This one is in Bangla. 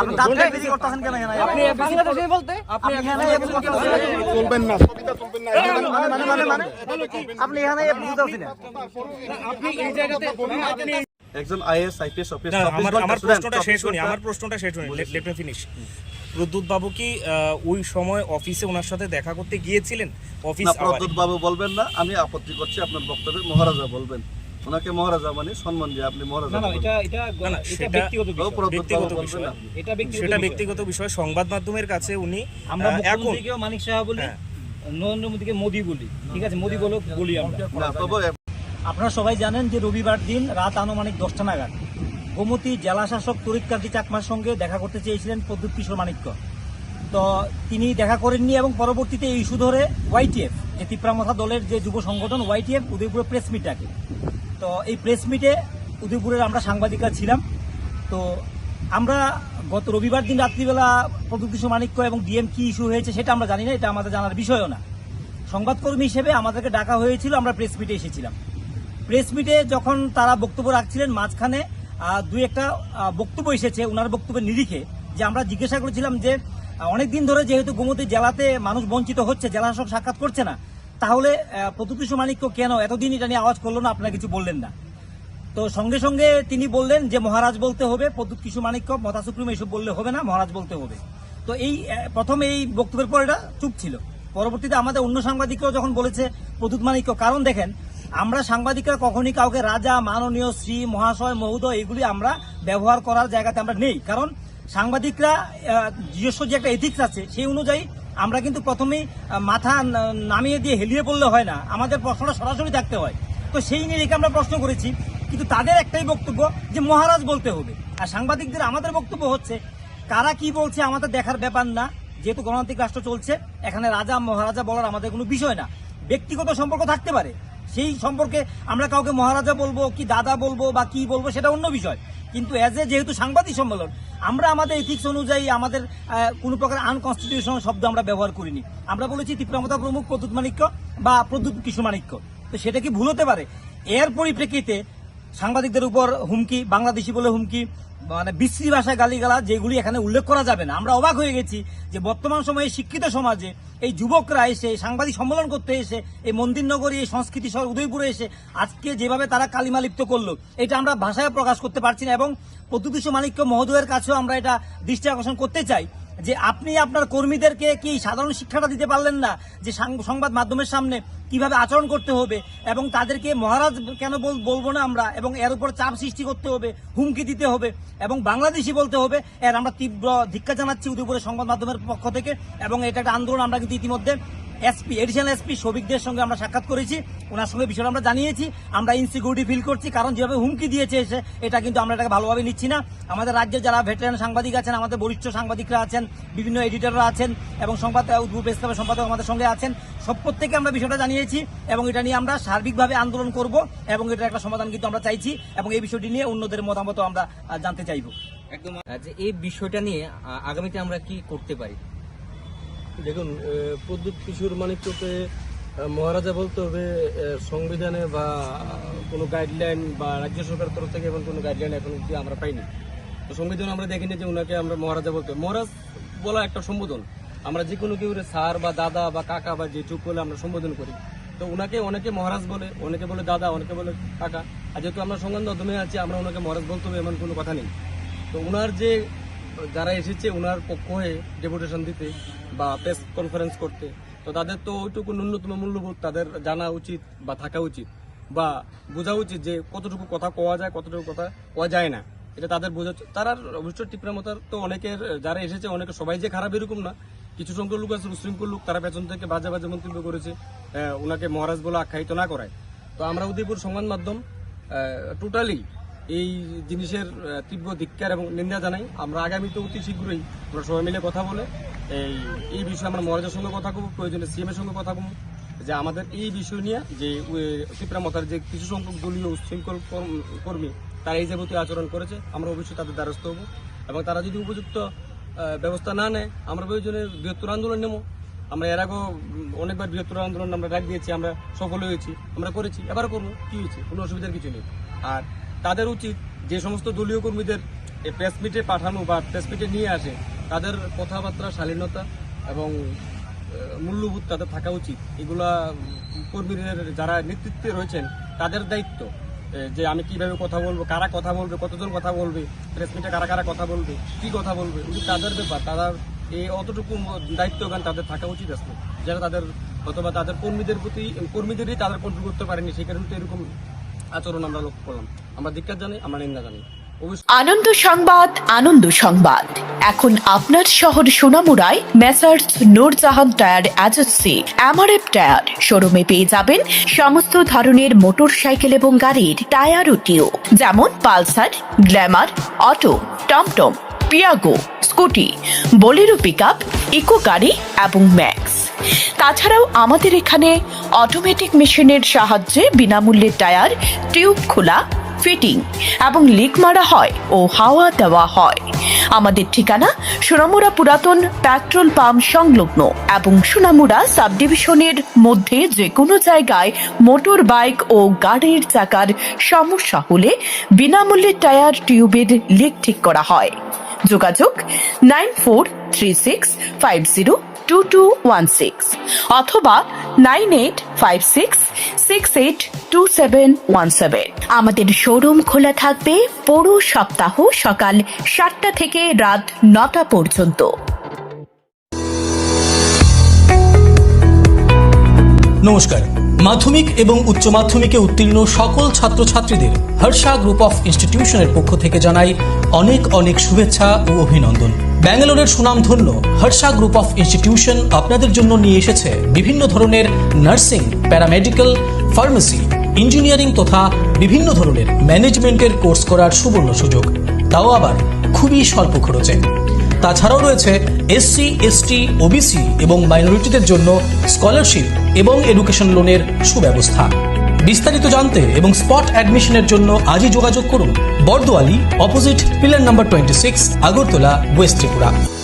আপনি দাঁত বেরি করতেছেন কেন এখানে? আপনি বাংলাদেশে বলতে আপনি এখানে এরকম করতেছেন চলবেন না ছবিটা চলবেন না। মানে মানে মানে মানে আপনি এখানে বুঝতে পারছি না। আপনি এই জায়গাতে একজন আইএস আইপিএস অফিস আমার প্রশ্নটা শেষ হয়নি আমার প্রশ্নটা শেষ হয়নি। লেট মি ফিনিশ প্রদ্যুৎ বাবু কি ওই সময় অফিসে ওনার সাথে দেখা করতে গিয়েছিলেন? অফিস প্রদ্যুৎ বাবু বলবেন না আমি আপত্তি করছি আপনার বক্তব্যে মহারাজা বলবেন। ওনাকে মহারাজা মানে সম্মান দিয়ে আপনি মহারাজা না না এটা এটা না, না, এটা ব্যক্তিগত বিষয়। এটা ব্যক্তিগত সেটা ব্যক্তিগত সংবাদ মাধ্যমের কাছে উনি আমরা আহ, মানিক সাহা বলি হ্যাঁ। নরেন্দ্র মোদীকে মোদি বলি ঠিক আছে? মোদি বলো বলি আমরা। তবে আপনারা সবাই জানেন যে রবিবার দিন রাত আনুমানিক দশটা নাগাদ গোমতী জেলা শাসক চাকমার সঙ্গে দেখা করতে চেয়েছিলেন প্রদ্যুৎ কিশোর মানিক্য। তো তিনি দেখা করেননি এবং পরবর্তীতে এই ইস্যু ধরে ওয়াইটিএফ যে তিপ্রামথা দলের যে যুব সংগঠন ওয়াইটিএফ উদয়পুরে প্রেস মিট ডাকে। তো এই প্রেস মিটে উদয়পুরের আমরা সাংবাদিকরা ছিলাম। তো আমরা গত রবিবার দিন রাত্রিবেলা প্রদ্যুৎ কিশোর মানিক্য এবং ডিএম কি ইস্যু হয়েছে সেটা আমরা জানি না, এটা আমাদের জানার বিষয়ও না। সংবাদকর্মী হিসেবে আমাদেরকে ডাকা হয়েছিল, আমরা প্রেস মিটে এসেছিলাম। প্রেস মিটে যখন তারা বক্তব্য রাখছিলেন মাঝখানে দুই একটা বক্তব্য এসেছে ওনার বক্তব্যের নিরিখে, যে আমরা জিজ্ঞাসা করেছিলাম যে অনেক দিন ধরে যেহেতু গোমতী জেলাতে মানুষ বঞ্চিত হচ্ছে, জেলা শাসক সাক্ষাৎ করছে না তাহলে প্রতিশু মানিক্য কেন এতদিন এটা নিয়ে আওয়াজ করল না? আপনারা কিছু বললেন না। তো সঙ্গে সঙ্গে তিনি বললেন যে, মহারাজ বলতে হবে প্রদ্যুৎ কিশোর মানিক্য মতা সুপ্রিম এসব বললে হবে না, মহারাজ বলতে হবে। তো এই প্রথম এই বক্তব্যের পর এটা চুপ ছিল। পরবর্তীতে আমাদের অন্য সাংবাদিকরাও যখন বলেছে প্রদ্যুৎ মানিক্য, কারণ দেখেন, আমরা সাংবাদিকরা কখনই কাউকে রাজা, মাননীয়, শ্রী, মহাশয়, মহোদয়, এগুলি আমরা ব্যবহার করার জায়গাতে আমরা নেই। কারণ সাংবাদিকরা নিজস্ব যে একটা এথিক্স আছে, সেই অনুযায়ী আমরা কিন্তু প্রথমেই মাথা নামিয়ে দিয়ে হেলিয়ে পড়লে হয় না। আমাদের প্রশ্নটা সরাসরি থাকতে হয়। তো সেই নিয়ে রেখে আমরা প্রশ্ন করেছি। কিন্তু তাদের একটাই বক্তব্য যে, মহারাজ বলতে হবে। আর সাংবাদিকদের আমাদের বক্তব্য হচ্ছে, কারা কি বলছে আমাদের দেখার ব্যাপার না। যেহেতু গণতান্ত্রিক রাষ্ট্র চলছে, এখানে রাজা, মহারাজা বলার আমাদের কোনো বিষয় না। ব্যক্তিগত সম্পর্ক থাকতে পারে। সেই সম্পর্কে আমরা কাউকে মহারাজা বলব, কি দাদা বলব বা কি বলব, সেটা অন্য বিষয়। কিন্তু অ্যাজ এ যেহেতু সাংবাদিক সম্মেলন, আমরা আমাদের এথিক্স অনুযায়ী আমাদের কোনো প্রকার আনকনস্টিটিউশনাল শব্দ আমরা ব্যবহার করিনি। আমরা বলেছি তীব্রমতা প্রমুখ প্রদ্যুৎ মানিক্য বা প্রদ্যুৎ কিশোর মানিক্য তো সেটা কি ভুল হতে পারে? এর পরিপ্রেক্ষিতে সাংবাদিকদের উপর হুমকি, বাংলাদেশি বলে হুমকি মানে বিশ্রী ভাষায় গালিগালা যেগুলি এখানে উল্লেখ করা যাবে না। আমরা অবাক হয়ে গেছি যে বর্তমান সময়ে শিক্ষিত সমাজে এই যুবকরা এসে সাংবাদিক সম্মেলন করতে এসে, এই মন্দিরনগরী, এই সংস্কৃতি শহর, উদয়পুরে এসে আজকে যেভাবে তারা কালিমা লিপ্ত করল, এটা আমরা ভাষায় প্রকাশ করতে পারছি না এবং প্রতিদৃশ্য মালিক্য মহোদয়ের কাছেও আমরা এটা দৃষ্টি আকর্ষণ করতে চাই। যে আপনি আপনার কর্মীদেরকে কি সাধারণ শিক্ষাটা দিতে পারলেন না? যে সংবাদ মাধ্যমের সামনে কীভাবে আচরণ করতে হবে এবং তাদেরকে মহারাজ কেন বল- বলব না আমরা এবং এর উপর চাপ সৃষ্টি করতে হবে, হুমকি দিতে হবে এবং বাংলাদেশি বলতে হবে, এর আমরা তীব্র ধিক্ষা জানাচ্ছি উদয়পুরের সংবাদ মাধ্যমের পক্ষ থেকে এবং এটা একটা আন্দোলন আমরা কিন্তু ইতিমধ্যে এসপি এডিশনাল এসপি শফিকদের সঙ্গে আমরা সাক্ষাৎ করেছি। ওনার সঙ্গে বিষয়টা আমরা জানিয়েছি। আমরা ইনসিকিউরিটি ফিল করছি, কারণ যেভাবে হুমকি দিয়েছে এসে, এটা কিন্তু আমরা এটাকে ভালোভাবে নিচ্ছি না। আমাদের রাজ্যে যারা ভেটারান সাংবাদিক আছেন, আমাদের বরিষ্ঠ সাংবাদিকরা আছেন, বিভিন্ন এডিটররা আছেন, এবং সংবাদ উদ্ভব প্রেস সম্পাদক আমাদের সঙ্গে আছেন, সব প্রত্যেকে আমরা বিষয়টা জানিয়েছি, এবং এটা নিয়ে আমরা সার্বিকভাবে আন্দোলন করব, এবং এটার একটা সমাধান কিন্তু আমরা চাইছি, এবং এই বিষয়টি নিয়ে অন্যদের মতামত আমরা জানতে চাইব। একদম এই বিষয়টা নিয়ে আগামীতে আমরা কি করতে পারি? দেখুন প্রদ্যুৎ কিশোর মানিক্যকে আহ, মহারাজা বলতে হবে সংবিধানে বা কোনো গাইডলাইন বা রাজ্য সরকার তরফ থেকে এমন কোনো গাইডলাইন এখন অব্দি আমরা পাইনি। তো সংবিধান আমরা দেখিনি যে ওনাকে আমরা মহারাজা বলতে। মহারাজ বলা একটা সম্বোধন। আমরা যে কোনো কেউ স্যার বা দাদা বা কাকা বা যে চুপ বলে আমরা সম্বোধন করি। তো ওনাকে অনেকে মহারাজ বলে অনেকে বলে দাদা অনেকে বলে কাকা। আর যেহেতু আমরা সংবাদ মাধ্যমে আছি আমরা ওনাকে মহারাজ বলতে হবে এমন কোনো কথা নেই। তো ওনার যে যারা এসেছে ওনার পক্ষ হয়ে ডেপুটেশন দিতে বা প্রেস কনফারেন্স করতে, তো তাদের তো ওইটুকু ন্যূনতম মূল্যবোধ তাদের জানা উচিত বা থাকা উচিত বা বোঝা উচিত যে কতটুকু কথা কোয়া যায়, কতটুকু কথা কোয়া যায় না এটা তাদের বোঝা উচিত। তারা অবশ্য টিপ্রামতার তো অনেকের, যারা এসেছে, অনেকে সবাই যে খারাপ এরকম না, কিছু সংখ্যক লোক আছে, উশৃঙ্খল লোক, তারা পেছন থেকে বাজে বাজে মন্তব্য করেছে ওনাকে মহারাজ বলে আখ্যায়িত না করায় তো আমরা উদয়পুর সংবাদ মাধ্যম টোটালি এই জিনিসের তীব্র ধিক্কার এবং নিন্দা জানাই। আমরা আগামীতে অতি শীঘ্রই আমরা সবাই মিলে কথা বলে এই এই বিষয়ে আমরা মহারাজের সঙ্গে কথা কব প্রয়োজনে সিএম এর সঙ্গে কথা কব যে আমাদের এই বিষয় নিয়ে যে তীব্রামতার যে কিছু সংখ্যক দলীয় উচ্ছৃঙ্খল কর্মী তারা এই যাবতীয় আচরণ করেছে, আমরা অবশ্যই তাদের দ্বারস্থ হব। এবং তারা যদি উপযুক্ত ব্যবস্থা না নেয়, আমরা প্রয়োজনে বৃহত্তর আন্দোলন নেব। আমরা এর আগেও অনেকবার বৃহত্তর আন্দোলন আমরা ডাক দিয়েছি, আমরা সফল হয়েছি, আমরা করেছি এবার করব, কি হয়েছে? কোনো অসুবিধার কিছু নেই। আর তাদের উচিত যে সমস্ত দলীয় কর্মীদের এই প্রেস মিটে পাঠানো বা প্রেস মিটে নিয়ে আসে, তাদের কথাবার্তা, শালীনতা এবং মূল্যবোধ তাদের থাকা উচিত। এগুলা কর্মীদের যারা নেতৃত্বে রয়েছেন, তাদের দায়িত্ব যে আমি কীভাবে কথা বলব, কারা কথা বলবে, কতজন কথা বলবে প্রেস মিটে কারা কারা কথা বলবে, কি কথা বলবে তাদের ব্যাপার। তারা এই অতটুকু দায়িত্ব জ্ঞান তাদের থাকা উচিত আসলে। যারা তাদের অথবা তাদের কর্মীদের প্রতি, কর্মীদেরই তাদের কন্ট্রোল করতে পারেনি সেই কারণে তো এরকম আচরণ আমরা লক্ষ্য করলাম। আমরা ধিক্কার জানি, আমরা নিন্দা জানি। আনন্দ সংবাদ আনন্দ সংবাদ। এখন আপনার শহর সোনামুড়ায় messrs Noorjahan tyre agency MRF tyre, শোরুমে পেয়ে যাবেন সমস্ত ধরনের মোটর সাইকেল এবং গাড়ির টায়ার ও যেমন পালসার, গ্ল্যামার, অটো, টমটম, Piaggio, scooty, Bolero pick up Eeco গাড়ি এবং ম্যাক্স। তাছাড়াও আমাদের এখানে অটোমেটিক মেশিনের সাহায্যে বিনামূল্যে টায়ার টিউব খোলা ফিটিং এবং লিক মারা হয় ও হাওয়া দেওয়া হয়। আমাদের ঠিকানা সোনামুড়া পুরাতন পেট্রোল পাম্প সংলগ্ন এবং সোনামুড়া সাবডিভিশনের মধ্যে যে কোনো জায়গায় মোটর বাইক ও গাড়ির চাকার সমস্যা হলে বিনামূল্যে টায়ার টিউবের লিক ঠিক করা হয়। যোগাযোগ nine four three six five zero two two one six অথবা nine eight five six six eight two seven one seven আমাদের শোরুম খোলা থাকবে পুরো সপ্তাহ সকাল সাতটা থেকে রাত নটা পর্যন্ত। নমস্কার। মাধ্যমিক এবং উচ্চ মাধ্যমিকে উত্তীর্ণ সকল ছাত্রছাত্রীদের হর্ষা গ্রুপ অফ ইনস্টিটিউশনের পক্ষ থেকে জানাই অনেক অনেক শুভেচ্ছা ও অভিনন্দন। ব্যাঙ্গালোরের সুনামধন্য হর্ষা গ্রুপ অফ ইনস্টিটিউশন আপনাদের জন্য নিয়ে এসেছে বিভিন্ন ধরনের নার্সিং, প্যারামেডিক্যাল, ফার্মেসি, ইঞ্জিনিয়ারিং তথা বিভিন্ন ধরনের ম্যানেজমেন্টের কোর্স করার সুবর্ণ সুযোগ। তাও আবার খুবই স্বল্প খরচে। তাছাড়াও রয়েছে এসসি, এসটি, ওবিসি এবং মাইনরিটিদের জন্য স্কলারশিপ এবং এডুকেশন লোনের সুব্যবস্থা। বিস্তারিত জানতে এবং স্পট অ্যাডমিশনের জন্য আজই যোগাযোগ করুন। Bordowali, opposite, pillar number twenty six Agartala, west Tripura.